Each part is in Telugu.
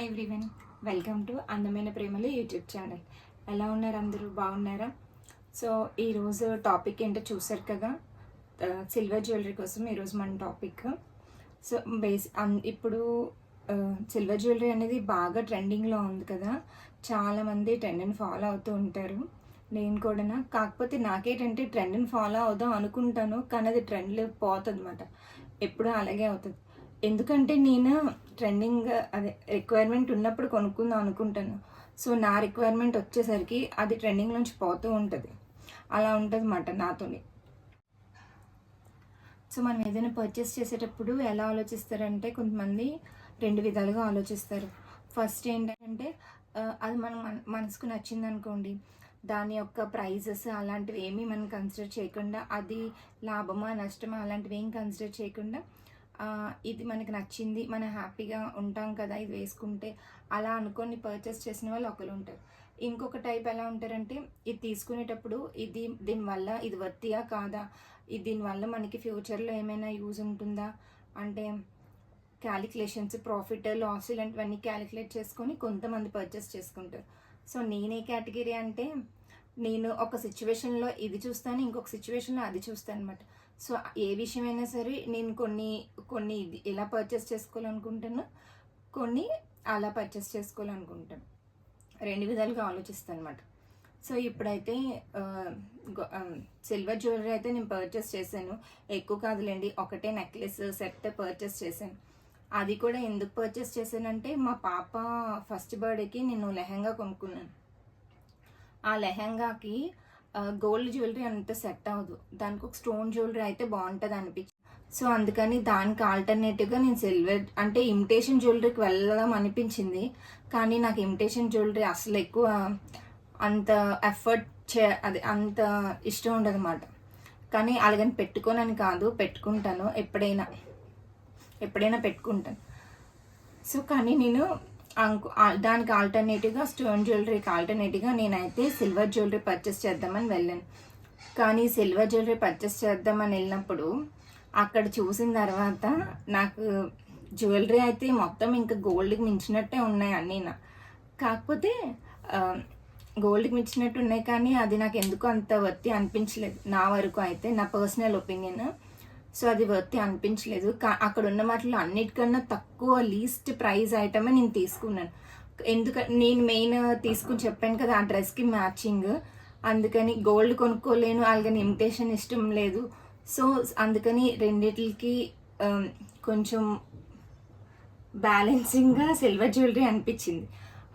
Hi everyone. వెల్కమ్ టు అందమైన ప్రేమలు యూట్యూబ్ ఛానల్. ఎలా ఉన్నారు అందరూ? బాగున్నారా? సో ఈరోజు టాపిక్ ఏంటో చూసారు కదా? సిల్వర్ జ్యువెలరీ కోసం ఈరోజు మన టాపిక్. సో బేస్ ఇప్పుడు సిల్వర్ జ్యువెలరీ అనేది బాగా ట్రెండింగ్లో ఉంది కదా? చాలామంది ట్రెండ్ని ఫాలో అవుతూ ఉంటారు. నేను కూడా కాకపోతే నాకేంటంటే ట్రెండ్ని ఫాలో అవుదాం అనుకుంటాను కానీ అది ట్రెండ్ పోతుంది అనమాట ఎప్పుడూ అలాగే అవుతుంది. ఎందుకంటే నేను ట్రెండింగ్ అదే రిక్వైర్మెంట్ ఉన్నప్పుడు కొనుక్కుందాం అనుకుంటాను. సో నా రిక్వైర్మెంట్ వచ్చేసరికి అది ట్రెండింగ్ నుంచి పోతూ ఉంటుంది. అలా ఉంటుంది అన్నమాట నాతోని. సో మనం ఏదైనా పర్చేస్ చేసేటప్పుడు ఎలా ఆలోచిస్తారంటే కొంతమంది రెండు విధాలుగా ఆలోచిస్తారు. ఫస్ట్ ఏంటంటే అది మనం మన- మనసుకు నచ్చింది అనుకోండి దాని యొక్క ప్రైజెస్ అలాంటివి ఏమీ మనం కన్సిడర్ చేయకుండా అది లాభమా నష్టమా అలాంటివి ఏం కన్సిడర్ చేయకుండా ఇది మనకి నచ్చింది మనం హ్యాపీగా ఉంటాం కదా ఇది వేసుకుంటే అలా అనుకొని పర్చేస్ చేసిన వాళ్ళు ఒకరు ఉంటారు. ఇంకొక టైప్ ఎలా ఉంటారంటే ఇది తీసుకునేటప్పుడు ఇది దీనివల్ల ఇది వర్తియా కాదా? ఇది దీనివల్ల మనకి ఫ్యూచర్లో ఏమైనా యూజ్ ఉంటుందా? అంటే క్యాలిక్యులేషన్స్ ప్రాఫిట్ లాస్ ఇలాంటివన్నీ క్యాలిక్యులేట్ చేసుకొని కొంతమంది పర్చేస్ చేసుకుంటారు. సో నేనే కేటగిరీ అంటే నేను ఒక సిచ్యువేషన్లో ఇది చూస్తాను ఇంకొక సిచ్యువేషన్లో అది చూస్తాను అనమాట సో ఏ విషయమైనా సరే నేను కొన్ని కొన్ని ఇది ఇలా పర్చేస్ చేసుకోవాలనుకుంటాను కొన్ని అలా పర్చేస్ చేసుకోవాలనుకుంటాను. రెండు విధాలుగా ఆలోచిస్తాను అనమాట సో ఇప్పుడైతే సిల్వర్ జ్యువెలరీ అయితే నేను పర్చేస్ చేశాను. ఎక్కువ కాదులేండి ఒకటే నెక్లెస్ సెట్ పర్చేస్ చేశాను. అది కూడా ఎందుకు పర్చేస్ చేశానంటే మా పాప ఫస్ట్ బర్త్డేకి నేను లెహంగా కొనుక్కున్నాను. ఆ లెహంగాకి గోల్డ్ జ్యువెలరీ అంత సెట్ అవ్వదు. దానికి ఒక స్టోన్ జ్యువెలరీ అయితే బాగుంటుంది అనిపించింది సో అందుకని దానికి ఆల్టర్నేటివ్గా నేను సిల్వర్ అంటే ఇమిటేషన్ జ్యువెలరీకి వెళ్ళడం అనిపించింది. కానీ నాకు ఇమిటేషన్ జ్యువెలరీ అసలు ఎక్కువ అంత ఎఫర్ట్ చే అది అంత ఇష్టం ఉండదు అన్నమాట కానీ అలాగని పెట్టుకోనని కాదు పెట్టుకుంటాను. ఎప్పుడైనా ఎప్పుడైనా పెట్టుకుంటాను. సో కానీ నేను దానికి ఆల్టర్నేటివ్గా స్టోన్ జ్యువెలరీకి ఆల్టర్నేటివ్గా నేనైతే సిల్వర్ జ్యువెలరీ పర్చేస్ చేద్దామని వెళ్ళాను. కానీ సిల్వర్ జ్యువెలరీ పర్చేస్ చేద్దామని వెళ్ళినప్పుడు అక్కడ చూసిన తర్వాత నాకు జ్యువెలరీ అయితే మొత్తం ఇంకా గోల్డ్కి మించినట్టే ఉన్నాయి అన్నీ నా. కాకపోతే గోల్డ్కి మించినట్టు ఉన్నాయి కానీ అది నాకు ఎందుకు అంత వర్తి అనిపించలేదు. నా వరకు అయితే నా పర్సనల్ ఒపీనియన్ సో అది వర్తి అనిపించలేదు. కా అక్కడ ఉన్న వాటిలో అన్నిటికన్నా తక్కువ లీస్ట్ ప్రైజ్ ఐటమే నేను తీసుకున్నాను. ఎందుకంటే నేను మెయిన్ తీసుకుని చెప్పాను కదా ఆ డ్రెస్కి మ్యాచింగ్ అందుకని గోల్డ్ కొనుక్కోలేను అలాగని ఇమిటేషన్ ఇష్టం లేదు. సో అందుకని రెండిటికి um, కొంచెం బ్యాలెన్సింగ్గా సిల్వర్ జ్యువెలరీ అనిపించింది.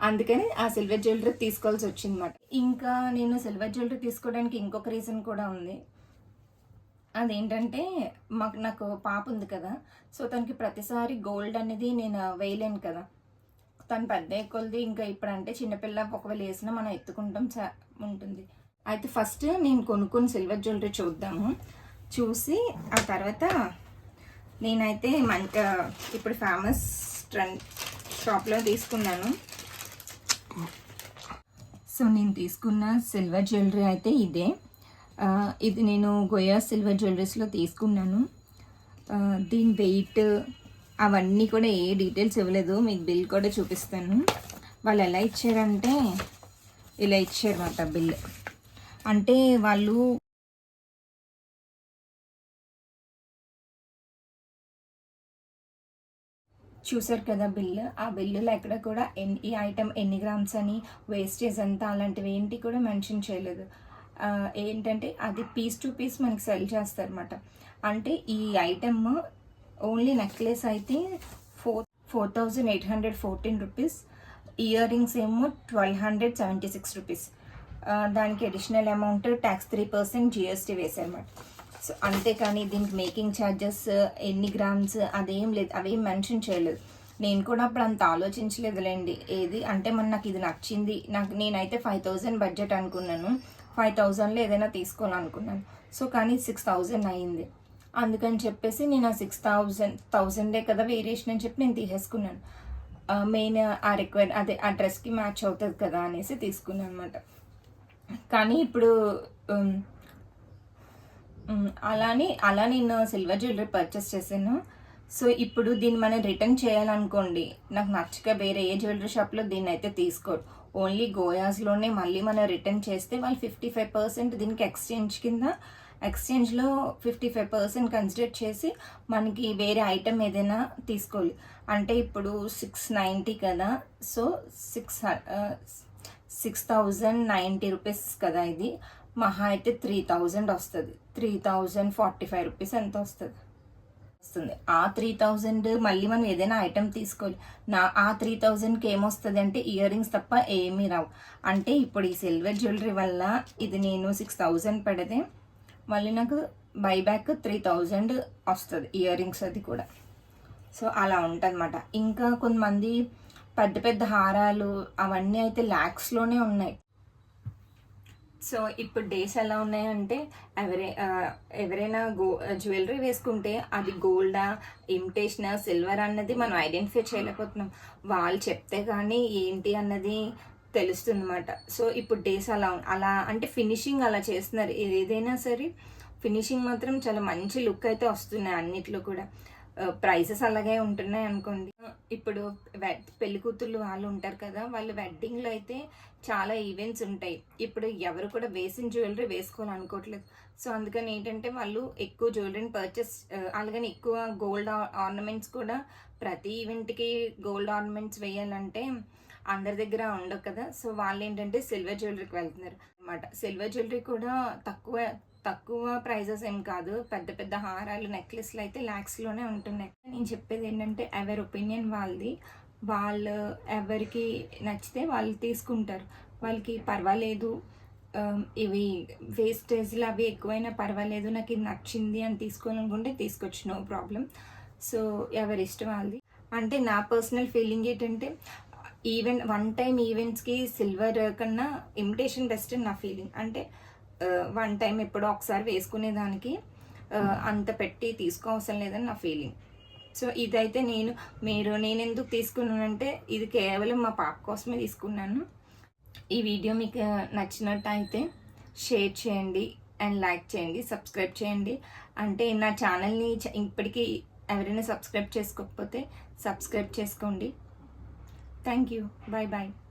అందుకని ఆ సిల్వర్ జ్యువెలరీ తీసుకోవాల్సి వచ్చింది అనమాట ఇంకా నేను సిల్వర్ జ్యువెలరీ తీసుకోవడానికి ఇంకొక రీజన్ కూడా ఉంది. అదేంటంటే మాకు నాకు పాప ఉంది కదా. సో తనకి ప్రతిసారి గోల్డ్ అనేది నేను వేయలేను కదా. తను పెద్ద కొలది ఇంకా ఇప్పుడంటే చిన్నపిల్ల ఒకవేళ వేసినా మనం ఎత్తుకుంటాం చా ఉంటుంది. అయితే ఫస్ట్ నేను కొనుక్కుని సిల్వర్ జ్యువెలరీ చూద్దాము. చూసి ఆ తర్వాత నేనైతే మం ఇప్పుడు ఫేమస్ ట్రెండ్ షాప్లో తీసుకున్నాను. సో నేను తీసుకున్న సిల్వర్ జ్యువెలరీ అయితే ఇదే. ఇది నేను గోయా సిల్వర్ జ్యువెలరీస్లో తీసుకున్నాను. దీని వెయిట్ అవన్నీ కూడా ఏ డీటెయిల్స్ ఇవ్వలేదు. మీకు బిల్ కూడా చూపిస్తాను. వాళ్ళు ఎలా ఇచ్చారంటే ఇలా ఇచ్చారన్నమాట బిల్. అంటే వాళ్ళు చూసారు కదా బిల్లు ఆ బిల్లులో ఎక్కడ కూడా ఎన్ ఈ ఐటమ్ ఎన్ని గ్రామ్స్ అని వేస్టేజ్ ఎంత అలాంటివి ఏంటి కూడా మెన్షన్ చేయలేదు. ఏంటంటే అది పీస్ టు పీస్ మనకి సెల్ చేస్తారనమాట అంటే ఈ ఐటమ్ ఓన్లీ నెక్లెస్ అయితే four four thousand eight hundred fourteen rupees. Earrings ఏమో twelve hundred seventy six rupees. దానికి additional amount tax three percent GST వేసారన్నమాట so అంతేకాని దీనికి మేకింగ్ ఛార్జెస్ ఎన్ని గ్రామ్స్ అదేం లేదు అవేం మెన్షన్ చేయలేదు. నేను కూడా అప్పుడు అంత ఆలోచించలేదులేండి. ఏది? అంటే మన నాకు ఇది నచ్చింది. నాకు నేనైతే ఫైవ్ థౌజండ్ బడ్జెట్ అనుకున్నాను. ఫైవ్ థౌజండ్లో ఏదైనా తీసుకోవాలనుకున్నాను. సో కానీ సిక్స్ థౌజండ్ అయింది అందుకని చెప్పేసి నేను ఆ సిక్స్ థౌజండ్ థౌజండే కదా వేరియేషన్ అని చెప్పి నేను తీసేసుకున్నాను. మెయిన్ ఆ రిక్వైర్ అదే ఆ డ్రెస్కి మ్యాచ్ అవుతుంది కదా అనేసి తీసుకున్నాను అనమాట కానీ ఇప్పుడు అలానే అలా నేను సిల్వర్ జ్యువెలరీ పర్చేస్ చేశాను. సో ఇప్పుడు దీన్ని మనం రిటర్న్ చేయాలనుకోండి నాకు నచ్చక వేరే ఏ జ్యువెలరీ షాప్లో దీన్ని అయితే తీసుకోడు ఓన్లీ గోయాస్లోనే మళ్ళీ మనం రిటర్న్ చేస్తే వాళ్ళు ఫిఫ్టీ ఫైవ్ పర్సెంట్ దీనికి ఎక్స్చేంజ్ కింద ఎక్స్చేంజ్లో ఫిఫ్టీ ఫైవ్ పర్సెంట్ కన్సిడర్ చేసి మనకి వేరే ఐటెం ఏదైనా తీసుకోవాలి. అంటే ఇప్పుడు సిక్స్ నైంటీ కదా so six six thousand ninety rupees కదా ఇది. మహా అయితే త్రీ థౌజండ్ వస్తుంది. Three thousand forty five rupees ఎంత వస్తుంది? వస్తుంది. ఆ త్రీ థౌజండ్ మళ్ళీ మనం ఏదైనా ఐటెం తీసుకోవాలి. నా ఆ త్రీ థౌజండ్కి ఏమొస్తుంది అంటే ఇయర్ రింగ్స్ తప్ప ఏమీ రావు. అంటే ఇప్పుడు ఈ సిల్వర్ జ్యువెలరీ వల్ల ఇది నేను సిక్స్ థౌజండ్ పెడితే మళ్ళీ నాకు బైబ్యాక్ త్రీ థౌజండ్ వస్తుంది ఇయర్ రింగ్స్ అది కూడా. సో అలా ఉంటుందన్నమాట. ఇంకా కొంతమంది పెద్ద పెద్ద హారాలు అవన్నీ అయితే ల్యాక్స్లోనే ఉన్నాయి. సో ఇప్పుడు డేస్ ఎలా ఉన్నాయంటే ఎవరే ఎవరైనా గో జ్యువెలరీ వేసుకుంటే అది గోల్డా ఇమిటేషన్ సిల్వర్ అన్నది మనం ఐడెంటిఫై చేయలేకపోతున్నాం. వాళ్ళు చెప్తే కానీ ఏంటి అన్నది తెలుస్తుందన్నమాట. సో ఇప్పుడు డేస్ అలా అలా అంటే ఫినిషింగ్ అలా చేస్తున్నారు. ఏదైనా సరే ఫినిషింగ్ మాత్రం చాలా మంచి లుక్ అయితే వస్తున్నాయి అన్నిట్లో కూడా. ప్రైసెస్ అలాగే ఉంటున్నాయి అనుకోండి. ఇప్పుడు వెడ్ పెళ్ళి కూతుర్లు వాళ్ళు ఉంటారు కదా వాళ్ళు వెడ్డింగ్లో అయితే చాలా ఈవెంట్స్ ఉంటాయి. ఇప్పుడు ఎవరు కూడా వేసిన జ్యువెలరీ వేసుకోవాలనుకోవట్లేదు సో అందుకని ఏంటంటే వాళ్ళు ఎక్కువ జ్యువెలరీని పర్చేస్ అలాగని ఎక్కువ గోల్డ్ ఆర్నమెంట్స్ కూడా ప్రతి ఈవెంట్కి గోల్డ్ ఆర్నమెంట్స్ వేయాలంటే అందరి దగ్గర ఉండవు కదా. సో వాళ్ళు ఏంటంటే సిల్వర్ జ్యువెలరీకి వెళ్తున్నారు అనమాట సిల్వర్ జ్యువెలరీ కూడా తక్కువ తక్కువ ప్రైజెస్ ఏం కాదు. పెద్ద పెద్ద హారాలు నెక్లెస్లు అయితే ల్యాక్స్లోనే ఉంటున్నాయి. నేను చెప్పేది ఏంటంటే ఎవరి ఒపీనియన్ వాళ్ళది. వాళ్ళు ఎవరికి నచ్చితే వాళ్ళు తీసుకుంటారు. వాళ్ళకి పర్వాలేదు. ఇవి వేస్టేజ్లు అవి ఎక్కువైనా పర్వాలేదు. నాకు ఇది నచ్చింది అని తీసుకోవాలనుకుంటే తీసుకోవచ్చు నో ప్రాబ్లం. సో ఎవరి ఇష్టం వాళ్ళది. అంటే నా పర్సనల్ ఫీలింగ్ ఏంటంటే ఈవెంట్ వన్ టైం ఈవెంట్స్కి సిల్వర్ కన్నా ఇమిటేషన్ బెస్ట్ నా ఫీలింగ్. అంటే వన్ టైం ఎప్పుడో ఒకసారి వేసుకునేదానికి అంత పెట్టి తీసుకోవసరం లేదని నా ఫీలింగ్ సో ఇదైతే నేను మీరు నేను ఎందుకు తీసుకున్నానంటే ఇది కేవలం మా పాప కోసమే తీసుకున్నాను. ఈ వీడియో మీకు నచ్చినట్టు అయితే షేర్ చేయండి అండ్ లైక్ చేయండి సబ్స్క్రైబ్ చేయండి. అంటే నా ఛానల్ని ఇప్పటికీ ఎవరైనా సబ్స్క్రైబ్ చేసుకోకపోతే సబ్స్క్రైబ్ చేసుకోండి. Thank you bye bye